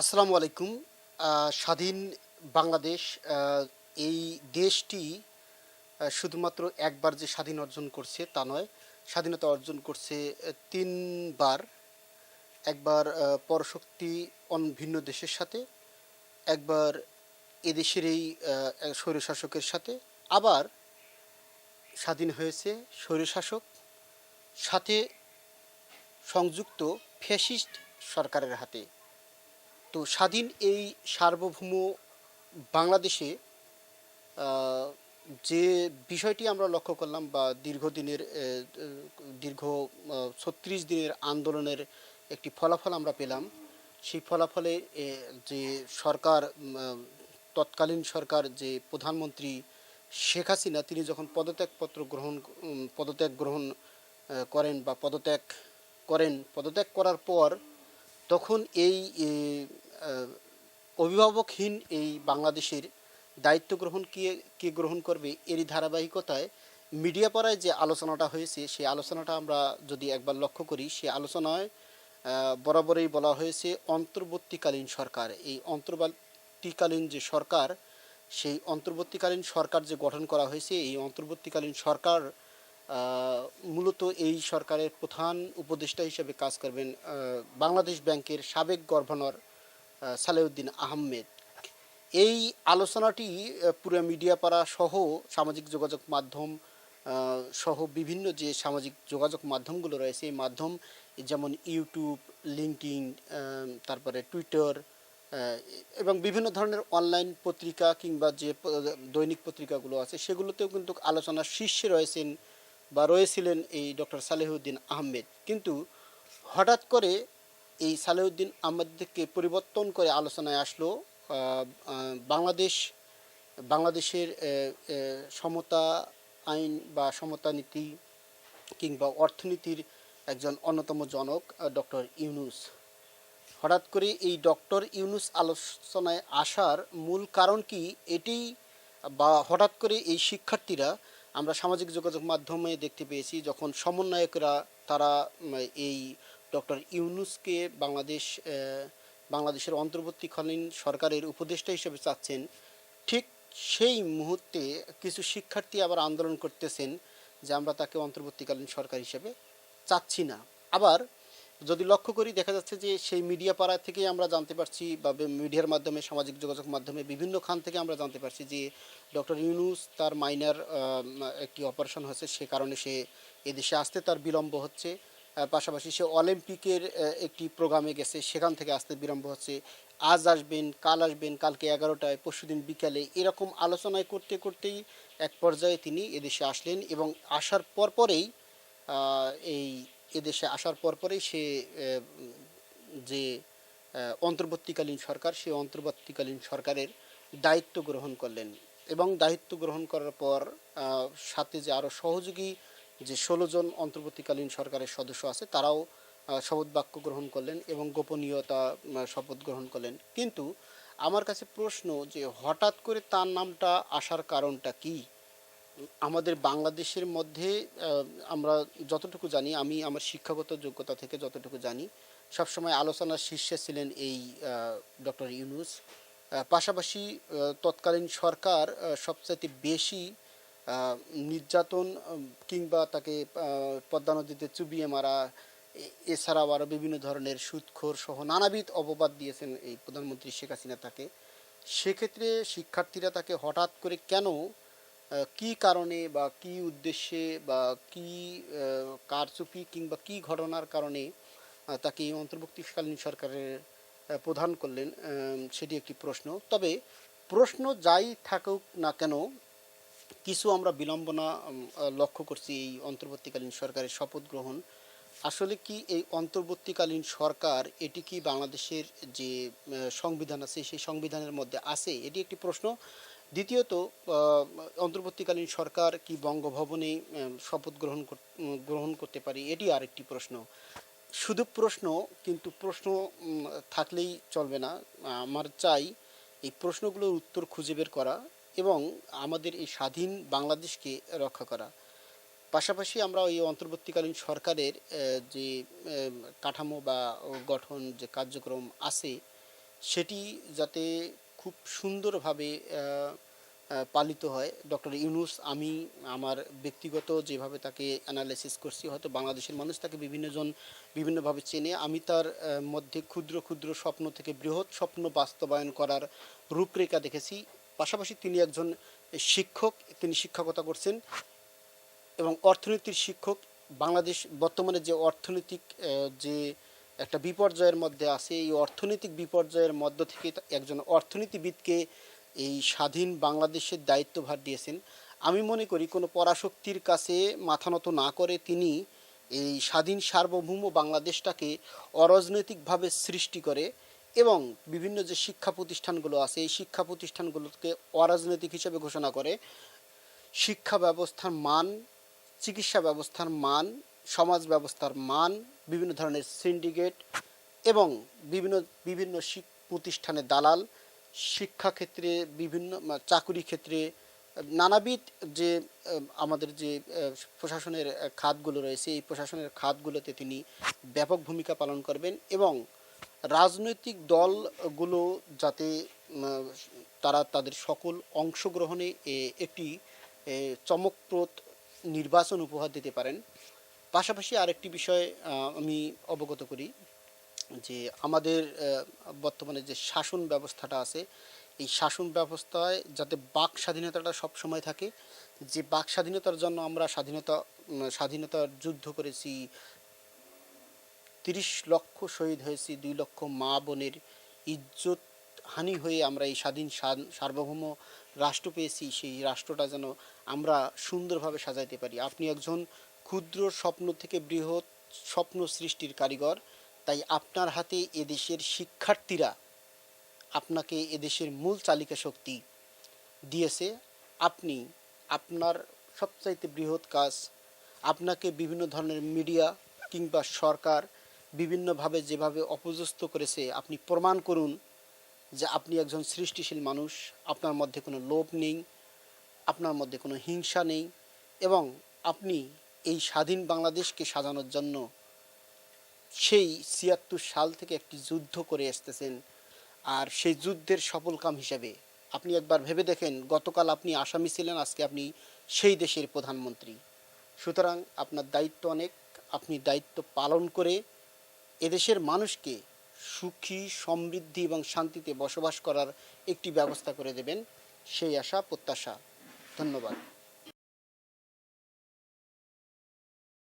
আসসালামু আলাইকুম। স্বাধীন বাংলাদেশ এই দেশটি শুধুমাত্র একবার যে স্বাধীন অর্জন করছে তা নয়, স্বাধীনতা অর্জন করছে তিনবার। একবার পরশক্তি অন ভিন্ন দেশের সাথে, একবার এদেশের এই স্বৈরশাসকের সাথে, আবার স্বাধীন হয়েছে স্বৈরশাসক, সাথে সংযুক্ত ফ্যাসিস্ট সরকারের হাতে। তো স্বাধীন এই সার্বভৌম বাংলাদেশে যে বিষয়টি আমরা লক্ষ্য করলাম বা দীর্ঘদিনের দীর্ঘ ছত্রিশ দিনের আন্দোলনের একটি ফলাফল আমরা পেলাম, সেই ফলাফলে যে সরকার তৎকালীন সরকার যে প্রধানমন্ত্রী শেখ হাসিনা, তিনি যখন পদত্যাগপত্র গ্রহণ পদত্যাগ গ্রহণ করেন বা পদত্যাগ করেন, পদত্যাগ করার পর তখন এই অভিভাবকহীন এই বাংলাদেশের দায়িত্ব গ্রহণ কে কে গ্রহণ করবে এরই ধারাবাহিকতায় মিডিয়া পাড়ায় যে আলোচনাটা হয়েছে, সেই আলোচনাটা আমরা যদি একবার লক্ষ্য করি, সে আলোচনায় বরাবরই বলা হয়েছে অন্তর্বর্তীকালীন সরকার। এই অন্তর্বর্তীকালীন যে সরকার, সেই অন্তর্বর্তীকালীন সরকার যে গঠন করা হয়েছে, এই অন্তর্বর্তীকালীন সরকার মূলত এই সরকারের প্রধান উপদেষ্টা হিসেবে কাজ করবেন বাংলাদেশ ব্যাংকের সাবেক গভর্নর সালেউদ্দিন আহমেদ। এই আলোচনাটি পুরো মিডিয়া পাড়া সহ সামাজিক যোগাযোগ মাধ্যম সহ বিভিন্ন যে সামাজিক যোগাযোগ মাধ্যমগুলো রয়েছে, এই মাধ্যম যেমন ইউটিউব লিঙ্কডিন তারপরে টুইটার এবং বিভিন্ন ধরনের অনলাইন পত্রিকা কিংবা যে দৈনিক পত্রিকাগুলো আছে, সেগুলোতেও কিন্তু আলোচনার শীর্ষে রয়েছেন বা রয়েছিলেন এই ডক্টর সালেহুদ্দিন আহমেদ। কিন্তু হঠাৎ করে এই সালেহুদ্দিন আহমেদকে পরিবর্তন করে আলোচনায় আসলো বাংলাদেশ, বাংলাদেশের সমতা আইন বা সমতা নীতি কিংবা অর্থনীতির একজন অন্যতম জনক ডক্টর ইউনুস। হঠাৎ করে এই ডক্টর ইউনুস আলোচনায় আসার মূল কারণ কি এটি? বা হঠাৎ করে এই শিক্ষার্থীরা আমরা সামাজিক যোগাযোগ মাধ্যমে দেখতে পেয়েছি যখন সমন্বয়করা তারা এই ডক্টর ইউনুসকে বাংলাদেশ বাংলাদেশের অন্তর্বর্তীকালীন সরকারের উপদেষ্টা হিসেবে চাচ্ছেন, ঠিক সেই মুহূর্তে কিছু শিক্ষার্থী আবার আন্দোলন করতেছেন যে আমরা তাকে অন্তর্বর্তীকালীন সরকার হিসেবে চাচ্ছি না। আবার যদি লক্ষ্য করি, দেখা যাচ্ছে যে সেই মিডিয়া পাড়া থেকেই আমরা জানতে পারছি বা মিডিয়ার মাধ্যমে, সামাজিক যোগাযোগ মাধ্যমে বিভিন্ন খান থেকে আমরা জানতে পারছি যে ডক্টর ইউনুস তার মাইনার একটি অপারেশন হয়েছে, সে কারণে সে এদেশে আসতে তার বিলম্ব হচ্ছে। পাশাপাশি সে অলিম্পিকের একটি প্রোগ্রামে গেছে, সেখান থেকে আসতে বিলম্ব হচ্ছে। আজ আসবেন, কাল আসবেন, কালকে এগারোটায়, পরশুদিন বিকালে, এরকম আলোচনায় করতে করতেই এক পর্যায়ে তিনি এদেশে আসলেন এবং আসার পরপরেই এই এদেশে আসার পরপরেই সে যে অন্তর্বর্তীকালীন সরকার সেই অন্তর্বর্তীকালীন সরকারের দায়িত্ব গ্রহণ করলেন এবং দায়িত্ব গ্রহণ করার পর সাথে যে আরও সহযোগী যে ষোলো জন অন্তর্বর্তীকালীন সরকারের সদস্য আছে, তারাও শপথ বাক্য গ্রহণ করলেন এবং গোপনীয়তা শপথ গ্রহণ করলেন। কিন্তু আমার কাছে প্রশ্ন যে হঠাৎ করে তার নামটা আসার কারণটা কী? আমাদের বাংলাদেশের মধ্যে আমরা যতটুকু জানি, আমি আমার শিক্ষাগত যোগ্যতা থেকে যতটুকু জানি, সবসময় আলোচনার শীর্ষে ছিলেন এই ডক্টর ইউনুস। পাশাপাশি তৎকালীন সরকার সবচাইতে বেশি নির্যাতন কিংবা তাকে পদ্মা নদীতে চুবিয়ে মারা এছাড়াও আরও বিভিন্ন ধরনের সুদখোর সহ নানাবিধ অপবাদ দিয়েছেন এই প্রধানমন্ত্রী শেখ হাসিনা তাকে। সেক্ষেত্রে শিক্ষার্থীরা তাকে হঠাৎ করে কেন কি কারণে বা কি উদ্দেশ্যে বা কি কারচুপি কিংবা কি ঘটনার কারণে তাকে এই অন্তর্বর্তীকালীন সরকারের প্রধান করলেন সেটি একটি প্রশ্ন। তবে প্রশ্ন যাই থাকুক না কেন, কিছু আমরা বিলম্বনা লক্ষ্য করছি এই অন্তর্বর্তীকালীন সরকারের শপথ গ্রহণ। আসলে কি এই অন্তর্বর্তীকালীন সরকার, এটি কি বাংলাদেশের যে সংবিধান আছে, সেই সংবিধানের মধ্যে আছে? এটি একটি প্রশ্ন। দ্বিতীয়ত অন্তর্বর্তীকালীন সরকার কি বঙ্গভবনে শপথ গ্রহণ গ্রহণ করতে পারে, এটি আরেকটি প্রশ্ন। শুধু প্রশ্ন, কিন্তু প্রশ্ন থাকলেই চলবে না। আমার চাই এই প্রশ্নগুলোর উত্তর খুঁজে বের করা এবং আমাদের এই স্বাধীন বাংলাদেশকে রক্ষা করা। পাশাপাশি আমরা এই অন্তর্বর্তীকালীন সরকারের যে কাঠামো বা গঠন, যে কার্যক্রম আছে, সেটি যাতে খুব সুন্দরভাবে পালিত হয়। ডক্টর ইউনুস, আমি আমার ব্যক্তিগত যেভাবে তাকে অ্যানালাইসিস করছি, হয়তো বাংলাদেশের মানুষ তাকে বিভিন্নজন বিভিন্নভাবে চেনে। আমি তার মধ্যে ক্ষুদ্র ক্ষুদ্র স্বপ্ন থেকে বৃহৎ স্বপ্ন বাস্তবায়ন করার রূপরেখা দেখেছি। পাশাপাশি তিনি একজন শিক্ষক, তিনি শিক্ষকতা করছেন এবং অর্থনীতির শিক্ষক। বাংলাদেশ বর্তমানে যে অর্থনৈতিক যে একটা বিপর্যয়ের মধ্যে আছে, এই অর্থনৈতিক বিপর্যয়ের মধ্য থেকে একজন অর্থনীতিবিদকে এই স্বাধীন বাংলাদেশের দায়িত্বভার দিয়েছেন। আমি মনে করি কোনো পরাশক্তির কাছে মাথা নত না করে তিনি এই স্বাধীন সার্বভৌম বাংলাদেশটাকে অরাজনৈতিকভাবে সৃষ্টি করে এবং বিভিন্ন যে শিক্ষা প্রতিষ্ঠানগুলো আছে, এই শিক্ষা প্রতিষ্ঠানগুলোকে অরাজনৈতিক হিসেবে ঘোষণা করে। শিক্ষা ব্যবস্থার মান, চিকিৎসা ব্যবস্থার মান সমাজ ব্যবস্থার মান, বিভিন্ন ধরনের সিন্ডিকেট এবং বিভিন্ন বিভিন্ন প্রতিষ্ঠানে দালাল, শিক্ষাক্ষেত্রে বিভিন্ন চাকুরি ক্ষেত্রে নানাবিধ যে আমাদের যে প্রশাসনের খাতগুলো রয়েছে, এই প্রশাসনের খাতগুলোতে তিনি ব্যাপক ভূমিকা পালন করবেন এবং রাজনৈতিক দলগুলো যাতে তারা তাদের সকল অংশগ্রহণে একটি চমকপ্রদ নির্বাচন উপহার দিতে পারেন। পাশাপাশি আরেকটি বিষয় আমি অবগত করি যে আমাদের বর্তমানে যে শাসন ব্যবস্থাটা আছে, এই শাসন ব্যবস্থায় যাতে বাক স্বাধীনতাটা সবসময় থাকে, যে বাক স্বাধীনতার জন্য আমরা স্বাধীনতা স্বাধীনতার যুদ্ধ করেছি, তিরিশ লক্ষ শহীদ হয়েছি, দুই লক্ষ মা বোনের ইজ্জত হানি হয়ে আমরা এই স্বাধীন সার্বভৌম রাষ্ট্র পেয়েছি, সেই রাষ্ট্রটা যেন আমরা সুন্দরভাবে সাজাইতে পারি। আপনি একজন ক্ষুদ্র স্বপ্ন থেকে বৃহৎ স্বপ্ন সৃষ্টির কারিগর। তাই আপনার হাতে এদেশের শিক্ষার্থীরা আপনাকে এদেশের মূল চালিকা শক্তি দিয়েছে। আপনি আপনার সবচাইতে বৃহৎ কাজ আপনাকে বিভিন্ন ধরনের মিডিয়া কিংবা সরকার বিভিন্নভাবে যেভাবে অপযস্ত করেছে, আপনি প্রমাণ করুন যে আপনি একজন সৃষ্টিশীল মানুষ। আপনার মধ্যে কোনো লোভ নেই, আপনার মধ্যে কোনো হিংসা নেই এবং আপনি এই স্বাধীন বাংলাদেশকে সাজানোর জন্য সেই ছিয়াত্তর সাল থেকে একটি যুদ্ধ করে আসতেছেন। আর সেই যুদ্ধের সফলকাম হিসেবে আপনি একবার ভেবে দেখেন, গতকাল আপনি আসামি ছিলেন, আজকে আপনি সেই দেশের প্রধানমন্ত্রী। সুতরাং আপনার দায়িত্ব অনেক, আপনি দায়িত্ব পালন করে এদেশের মানুষকে সুখী, সমৃদ্ধি এবং শান্তিতে বসবাস করার একটি ব্যবস্থা করে দেবেন। সেই আশা, প্রত্যাশা। ধন্যবাদ।